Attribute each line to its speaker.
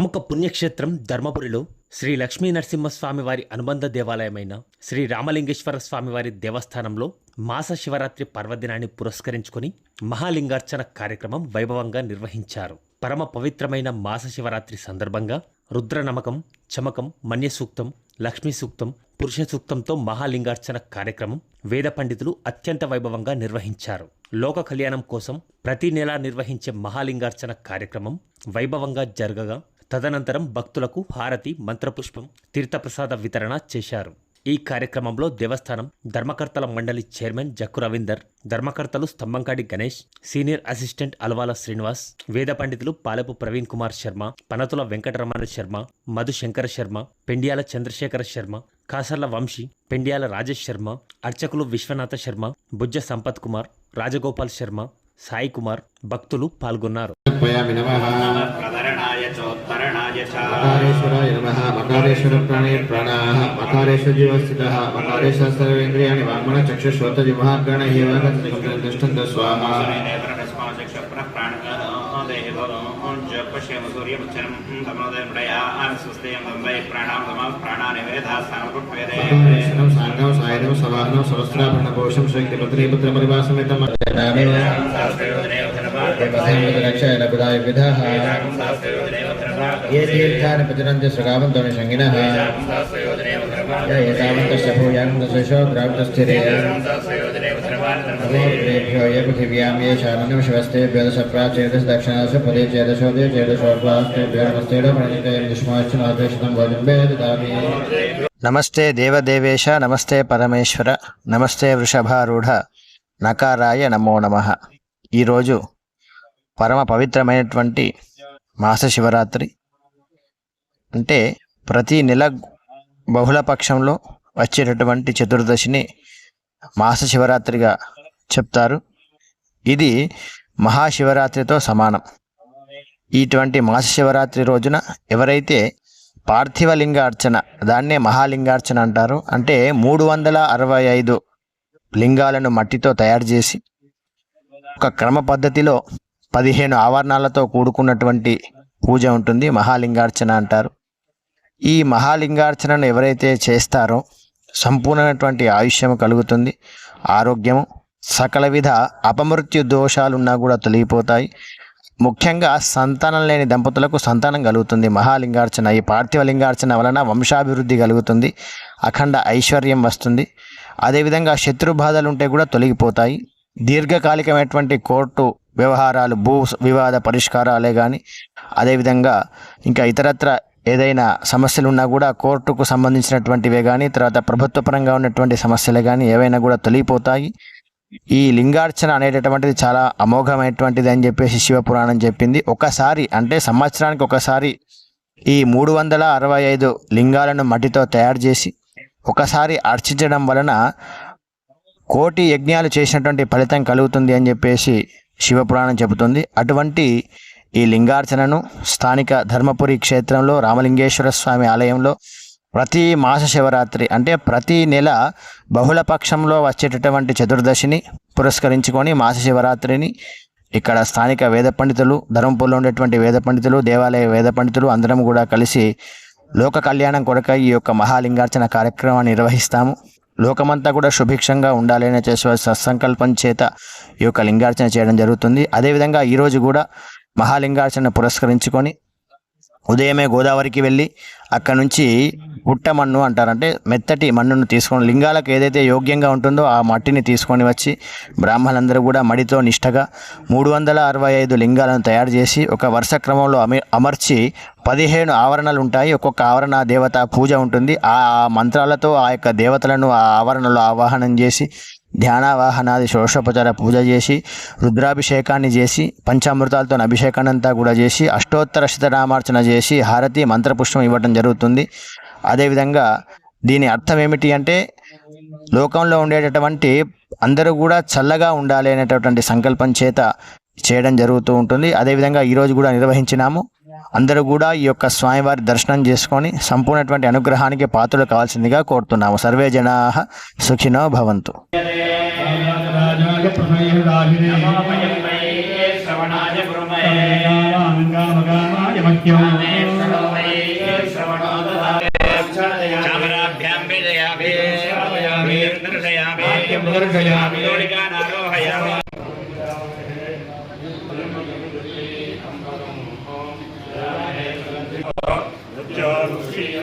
Speaker 1: ప్రముఖ పుణ్యక్షేత్రం ధర్మపురిలో శ్రీ లక్ష్మీ నరసింహస్వామి వారి అనుబంధ దేవాలయమైన శ్రీ రామలింగేశ్వర స్వామివారి దేవస్థానంలో మాస శివరాత్రి పర్వదినాన్ని పురస్కరించుకొని మహాలింగార్చన కార్యక్రమం వైభవంగా నిర్వహించారు. పరమ పవిత్రమైన మాస శివరాత్రి సందర్భంగా రుద్ర నమకం చమకం మన్యసూక్తం లక్ష్మీ సూక్తం పురుష సూక్తంతో మహాలింగార్చన కార్యక్రమం వేద పండితులు అత్యంత వైభవంగా నిర్వహించారు. లోక కళ్యాణం కోసం ప్రతి నెలా నిర్వహించే మహాలింగార్చన కార్యక్రమం వైభవంగా జరగగా తదనంతరం భక్తులకు హారతి మంత్రపుష్పం తీర్థప్రసాద వితరణ చేశారు. ఈ కార్యక్రమంలో దేవస్థానం ధర్మకర్తల మండలి చైర్మన్ జక్కు రవీందర్ ధర్మకర్తలు స్తంభంకాడి గణేష్ సీనియర్ అసిస్టెంట్ అల్వాల శ్రీనివాస్ వేద పండితులు పాలపు ప్రవీణ్ కుమార్ శర్మ పనతుల వెంకటరమణ శర్మ మధు శంకర శర్మ పెండియాల చంద్రశేఖర శర్మ కాసర్ల వంశీ పెండియాల రాజేష్ శర్మ అర్చకులు విశ్వనాథ శర్మ బుజ్జ సంపత్ కుమార్ రాజగోపాల్ శర్మ సాయి కుమార్ భక్తులు పాల్గొన్నారు.
Speaker 2: మకారేశ్వరాయ నమః మకారేశ్వర ప్రాణే ప్రాణాః మకారేశ్వర జీవస్థితः మకారేశ్వర సర్వేంద్రియాణి వాగ్మన చక్షుశ్రోత జిహ్వాగ్రణ ఏవ తిష్టంత స్వాహా
Speaker 3: పశ్యమ సూర్యముచ్చనం తమోదయం స్వస్తేయం దంబై ప్రాణాం తమాం ప్రాణాని వేదాస్థానపుట్వేదే
Speaker 2: శనం సాంగం సాయనం సవాహనం సహస్రాభరణ కోశం శక్తిపత్ని పుత్రపరివాసమితం రక్షాయన పిదాయ విధః ఏ తీర్థాని ప్రచరంతి సృగావంతోని సంగినః ఏతావంతస్య భూయానందశేషో ద్రావితస్థిరే నమోభ్యో ఏ పృథివ్యాం ఏ శారణం శివస్తే వేదస ప్రాచేదస్ దక్షిణాస పదే చేదశోదే చేదశోర్వాస్తే వేదమస్తేడో ప్రణితయం దుష్మాశ్చ నాదేశం భోజం వేదామి
Speaker 4: నమస్తే దేవదేవేశ నమస్తే పరమేశ్వర నమస్తే వృషభారూఢ నకారాయ నమో నమ. ఈరోజు పరమ పవిత్రమైనటువంటి మాస శివరాత్రి. అంటే ప్రతి నెల బహుళపక్షంలో వచ్చేటటువంటి చతుర్దశిని మాస శివరాత్రిగా చెప్తారు. ఇది మహాశివరాత్రితో సమానం. ఇటువంటి మాస శివరాత్రి రోజున ఎవరైతే పార్థివలింగ అర్చన దాన్నే మహాలింగార్చన అంటారు. అంటే మూడు వందల అరవై ఐదు లింగాలను మట్టితో తయారు చేసి ఒక క్రమ పద్ధతిలో పదిహేను ఆవరణాలతో కూడుకున్నటువంటి పూజ ఉంటుంది. మహాలింగార్చన అంటారు. ఈ మహాలింగార్చనను ఎవరైతే చేస్తారో సంపూర్ణమైనటువంటి ఆయుష్యం కలుగుతుంది ఆరోగ్యము సకల విధ అపమృత్యు దోషాలున్నా కూడా తొలగిపోతాయి. ముఖ్యంగా సంతానం లేని దంపతులకు సంతానం కలుగుతుంది. మహాలింగార్చన ఈ పార్థివ లింగార్చన వలన వంశాభివృద్ధి కలుగుతుంది అఖండ ఐశ్వర్యం వస్తుంది. అదేవిధంగా శత్రు బాధలు ఉంటే కూడా తొలగిపోతాయి. దీర్ఘకాలికమైనటువంటి కోర్టు వ్యవహారాలు భూ వివాద పరిష్కారాలే కానీ అదేవిధంగా ఇంకా ఇతరత్ర ఏదైనా సమస్యలు ఉన్నా కూడా కోర్టుకు సంబంధించినటువంటివే కానీ తర్వాత ప్రభుత్వపరంగా ఉన్నటువంటి సమస్యలే కానీ ఏవైనా కూడా తొలగిపోతాయి. ఈ లింగార్చన అనేటటువంటిది చాలా అమోఘమైనటువంటిది అని చెప్పేసి శివపురాణం చెప్పింది. ఒకసారి అంటే సంవత్సరానికి ఒకసారి ఈ మూడు వందల అరవై ఐదు లింగాలను మట్టితో తయారు చేసి ఒకసారి అర్చించడం వలన కోటి యజ్ఞాలు చేసినటువంటి ఫలితం కలుగుతుంది అని చెప్పేసి శివపురాణం చెబుతుంది. అటువంటి ఈ లింగార్చనను స్థానిక ధర్మపురి క్షేత్రంలో రామలింగేశ్వర స్వామి ఆలయంలో ప్రతి మాస శివరాత్రి అంటే ప్రతి నెల బహుళపక్షంలో వచ్చేటటువంటి చతుర్దశిని పురస్కరించుకొని మాస శివరాత్రిని ఇక్కడ స్థానిక వేద పండితులు ధర్మపురంలో ఉండేటువంటి వేద పండితులు దేవాలయ వేద పండితులు అందరం కూడా కలిసి లోక కళ్యాణం కొరకై ఈ యొక్క మహాలింగార్చన కార్యక్రమాన్ని నిర్వహిస్తాము. లోకమంతా కూడా సుభిక్షంగా ఉండాలని చేసే సత్సంకల్పం చేత ఈ యొక్క లింగార్చన చేయడం జరుగుతుంది. అదేవిధంగా ఈరోజు కూడా మహాలింగార్చన పురస్కరించుకొని ఉదయమే గోదావరికి వెళ్ళి అక్కడ నుంచి పుట్ట మన్ను అంటారంటే మెత్తటి మన్నును తీసుకొని లింగాలకు ఏదైతే యోగ్యంగా ఉంటుందో ఆ మట్టిని తీసుకొని వచ్చి బ్రాహ్మణులందరూ కూడా మడితో నిష్టగా మూడు వందల అరవై ఐదు లింగాలను తయారు చేసి ఒక వరుస క్రమంలో అమి అమర్చి పదిహేను ఆవరణలు ఉంటాయి ఒక్కొక్క ఆవరణ దేవత పూజ ఉంటుంది. ఆ మంత్రాలతో ఆ యొక్క దేవతలను ఆ ఆవరణలో ఆవాహనం చేసి ధ్యానావాహనాది షోషోపచార పూజ చేసి రుద్రాభిషేకాన్ని చేసి పంచామృతాలతో అభిషేకాన్ని అంతా కూడా చేసి అష్టోత్తర శతనామార్చన చేసి హారతి మంత్రపుష్పం ఇవ్వటం జరుగుతుంది. అదేవిధంగా దీని అర్థం ఏమిటి అంటే లోకంలో ఉండేటటువంటి అందరూ కూడా చల్లగా ఉండాలి అనేటటువంటి సంకల్పం చేత చేయడం జరుగుతూ ఉంటుంది. అదేవిధంగా ఈరోజు కూడా నిర్వహించినాము. అందరూ కూడా ఈ యొక్క స్వామివారి దర్శనం చేసుకొని సంపూర్ణటువంటి అనుగ్రహానికి పాత్రలు కావాల్సిందిగా కోరుతున్నాము. సర్వే జనా సుఖినో భవంతు.
Speaker 3: శ్రవణాయ
Speaker 2: الذكرى
Speaker 3: والجار
Speaker 5: فيها